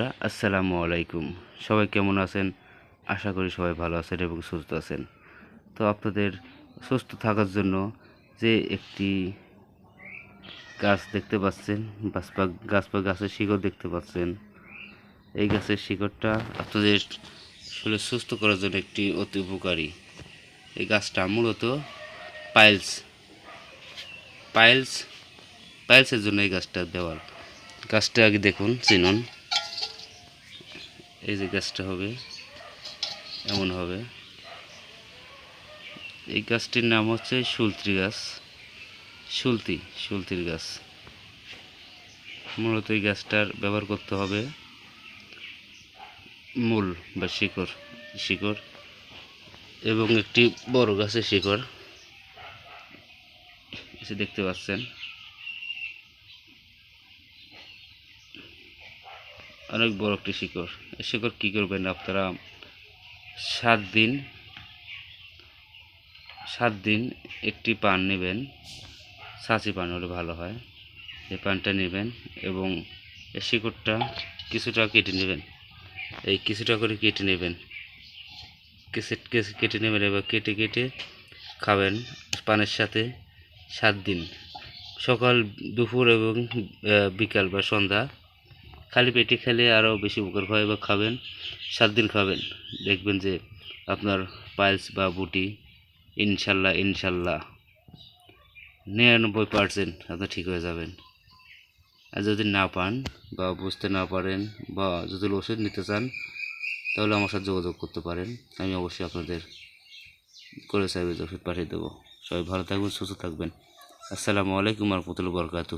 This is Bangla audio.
বন্ধুরা, আসসালামু আলাইকুম। সবাই কেমন আছেন? আশা করি সবাই ভালো আছেন এবং সুস্থ আছেন। তো আপনাদের সুস্থ থাকার জন্য যে একটি গাছ দেখতে পাচ্ছেন গাছপা গাছ বা গাছের শিকড় দেখতে পাচ্ছেন, এই গাছের শিকড়টা আপনাদের শরীর সুস্থ করার জন্য একটি অতি উপকারী। এই গাছটা মূলত পাইলস। পাইলস, পাইলসের জন্য এই গাছটা দেওয়ার গাছটা আগে দেখুন, চিনুন। এই যে গাছটা হবে, এমন হবে। এই গাছটির নাম হচ্ছে সুলত্রি গাছ। সুলতি, সুলতির গাছ। মূলত এই গাছটার ব্যবহার করতে হবে মূল বা শিকড় শিকড় এবং একটি বড় গাছের শিকড়। এসে দেখতে পাচ্ছেন। অনেক বড় একটি শিকড়। এই শিকড় কী করবেন আপনারা? সাত দিন সাত দিন একটি পান নেবেন। সাঁচি পান হলে ভালো হয়। এই পানটা নেবেন এবং এই শিকড়টা কিছুটা কেটে নেবেন। এই কিছুটা করে কেটে নেবেন। কেসে কেটে নেবেন এবার কেটে কেটে খাবেন পানের সাথে সাত দিন। সকাল, দুপুর এবং বিকাল বা সন্ধ্যা খালি পেটে খেলে আরও বেশি উপকার হয় বা খাবেন সাত দিন খাবেন, দেখবেন যে আপনার পাইলস বা বুটি ইনশাল্লাহ ইনশাল্লাহ নিরানব্বই পার্সেন্ট আপনি ঠিক হয়ে যাবেন। আর যদি না পান বা বুঝতে না পারেন বা যদি ওষুধ নিতে চান, তাহলে আমার সাথে যোগাযোগ করতে পারেন। আমি অবশ্যই আপনাদের করে চাইবে ওষুধ পাঠিয়ে দেবো। সবাই ভালো থাকবেন, সুস্থ থাকবেন। আসসালামু আলাইকুম রহমতুল্লাহ বরকাতু